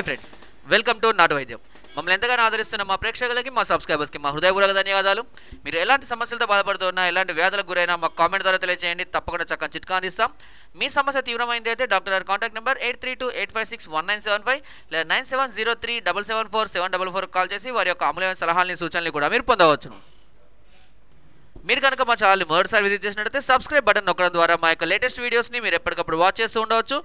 Hi friends welcome to నాటు వైద్యం మమ్మల్ని ఎంతగానో ఆదరిస్తున్న మా ప్రేక్షకులకి మా సబ్స్క్రైబర్స్కి మా హృదయపూర్వక ధన్యవాదాలు. మీరు ఎలాంటి సమస్యలతో బాధపడుతున్నా ఎలాంటి వ్యాధులకు గురైనా మా కామెంట్ ద్వారా తెలియజేయండి తప్పకుండా చక్కని చిట్కా అందిస్తాం. మీ సమస్య తీవ్రమైంది అయితే డాక్టర్ గారి contact number eight three two eight five six one nine seven five లేదా nine seven zero three double seven four seven double four call చేసి వారి యొక్క అమూల్యమైన సలహాలని సూచనలు కూడా మీరు పొందవచ్చు. మీరు కనుక మా ఛానల్ని మొదటిసారి విజిట్ చేసినట్లయితే సబ్స్క్రైబ్ బటన్ నొక్కడం ద్వారా మా యొక్క లేటెస్ట్ వీడియోస్ని మీరు ఎప్పటికప్పుడు వాచ్ చేస్తూ ఉండవచ్చు.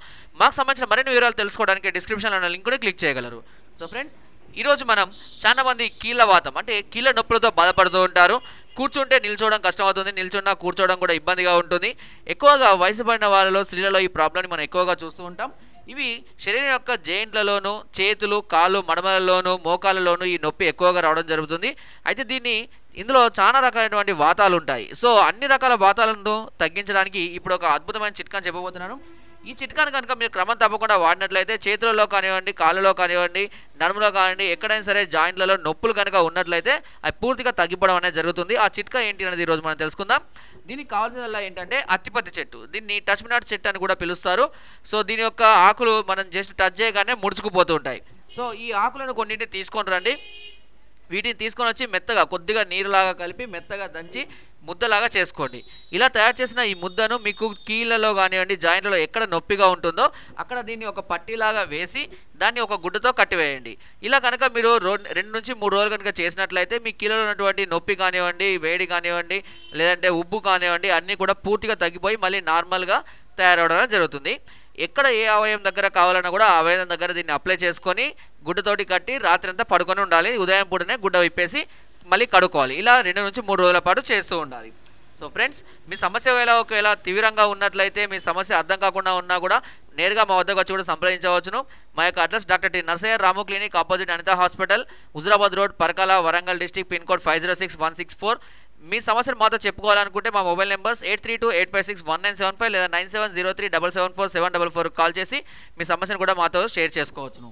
మాకు సంబంధించిన మరిన్ని వివరాలు తెలుసుకోవడానికి డిస్క్రిప్షన్లో ఉన్న లింక్ కూడా క్లిక్ చేయగలరు. సో ఫ్రెండ్స్ ఈరోజు మనం చాలా మంది కీళ్ళ వాతం అంటే కీళ్ళ నొప్పులతో బాధపడుతూ ఉంటారు. కూర్చుంటే నిల్చోవడం కష్టమవుతుంది నిల్చున్నా కూర్చోవడం కూడా ఇబ్బందిగా ఉంటుంది. ఎక్కువగా వయసు పడిన వాళ్ళలో స్త్రీలలో ఈ ప్రాబ్లమ్ని మనం ఎక్కువగా చూస్తూ ఉంటాం. ఇవి శరీరం యొక్క జాయింట్లలోనూ చేతులు కాళ్ళు మడమలలోనూ మోకాళ్ళలోనూ ఈ నొప్పి ఎక్కువగా రావడం జరుగుతుంది. అయితే దీన్ని ఇందులో చాలా రకాలైనటువంటి వాతాలు ఉంటాయి. సో అన్ని రకాల వాతాలను తగ్గించడానికి ఇప్పుడు ఒక అద్భుతమైన చిట్కాని చెప్పబోతున్నాను. ఈ చిట్కాను కనుక మీరు క్రమం తప్పకుండా వాడినట్లయితే చేతులలో కానివ్వండి కాళ్ళలో కానివ్వండి నడుములో కానివ్వండి ఎక్కడైనా సరే జాయింట్లలో నొప్పులు కనుక ఉన్నట్లయితే అవి పూర్తిగా తగ్గిపోవడం అనేది జరుగుతుంది. ఆ చిట్కా ఏంటి అనేది ఈరోజు మనం తెలుసుకుందాం. దీనికి కావాల్సిందల్లా ఏంటంటే అత్తిపత్తి చెట్టు. దీన్ని టచ్ మినాట్ చెట్టు అని కూడా పిలుస్తారు. సో దీని యొక్క ఆకులు మనం జస్ట్ టచ్ చేయగానే ముడుచుకుపోతూ ఉంటాయి. సో ఈ ఆకులను కొన్నింటిని తీసుకొని రండి. వీటిని తీసుకొని వచ్చి మెత్తగా కొద్దిగా నీరులాగా కలిపి మెత్తగా దంచి ముద్దలాగా చేసుకోండి. ఇలా తయారు చేసిన ఈ ముద్దను మీకు కీళ్ళలో కానివ్వండి జాయింట్లలో ఎక్కడ నొప్పిగా ఉంటుందో అక్కడ దీన్ని ఒక పట్టీలాగా వేసి దాన్ని ఒక గుడ్డతో కట్టివేయండి. ఇలా కనుక మీరు రో రెండు నుంచి మూడు రోజులు కనుక చేసినట్లయితే మీ కీళ్ళలో ఉన్నటువంటి నొప్పి కానివ్వండి వేడి కానివ్వండి లేదంటే ఉబ్బు కానివ్వండి అన్నీ కూడా పూర్తిగా తగ్గిపోయి మళ్ళీ నార్మల్గా తయారవడం జరుగుతుంది. ఎక్కడ ఏ అవయవం దగ్గర కావాలన్నా కూడా ఆ అవయవం దగ్గర దీన్ని అప్లై చేసుకొని గుడ్డతోటి కట్టి రాత్రి అంతా పడుకొని ఉండాలి. ఉదయం పూటనే గుడ్డ విప్పేసి మళ్ళీ కడుక్కోవాలి. ఇలా రెండు నుంచి మూడు రోజుల పాటు చేస్తూ ఉండాలి. సో ఫ్రెండ్స్ మీ సమస్య ఒకవేళ ఒకవేళ తీవ్రంగా ఉన్నట్లయితే మీ సమస్య అర్థం కాకుండా ఉన్నా కూడా నేరుగా మా వద్దకు వచ్చి కూడా సంప్రదించవచ్చును. మా యొక్క address doctor T. Narsaiah Ramu clinic opposite Anitha hospital Huzurabad road Parakala Warangal district pin code five zero six one six four. మీ సమస్యను మాతో చెప్పుకోవాలనుకుంటే మా mobile numbers eight three two eight five six one nine seven five లేదా nine seven zero three double seven four seven double four call చేసి మీ సమస్యను కూడా మాతో షేర్ చేసుకోవచ్చును.